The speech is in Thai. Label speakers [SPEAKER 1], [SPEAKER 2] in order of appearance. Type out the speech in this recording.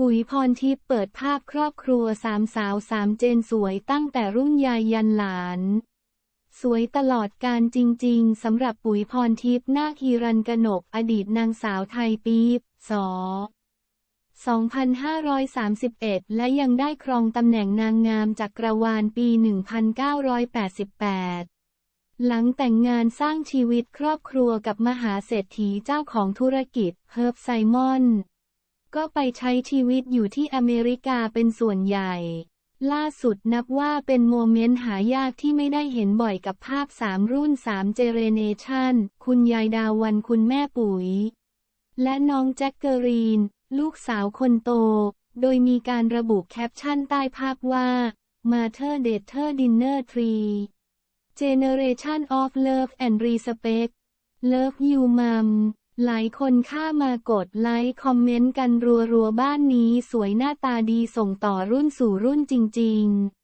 [SPEAKER 1] ปุ๋ยพรทิพย์เปิดภาพครอบครัวสามสาวสามเจนสวยตั้งแต่รุ่นยายยันหลาน สวยตลอดการจริงๆสำหรับปุ๋ยพรทิพย์นาคฮีรันกนกอดีตนางสาวไทยปีบส2531 และยังได้ครองตำแหน่งนางงามจากกรวาลปี 1988 หลังแต่งงานสร้างชีวิตครอบครัวกับมหาเศรษฐีเจ้าของธุรกิจเฮิร์บไซมอน ก็ไปใช้ชีวิตอยู่ที่อเมริกาเป็นส่วนใหญ่ ล่าสุดนับว่าเป็นโมเมนต์หายากที่ไม่ได้เห็นบ่อยกับภาพ3รุ่น3เจเรเนชันคุณยายดาวันคุณแม่ปุ๋ย และน้องแจ็คเกอรีน ลูกสาวคนโต โดยมีการระบุแคปชั่นใต้ภาพว่า Mother Dater Dinner Tree Generation of Love and Respect Love You Mom หลายคนข้ามากดไลค์คอมเมนต์กันรัวๆบ้านนี้สวยหน้าตาดีส่งต่อรุ่นสู่รุ่นจริง ๆ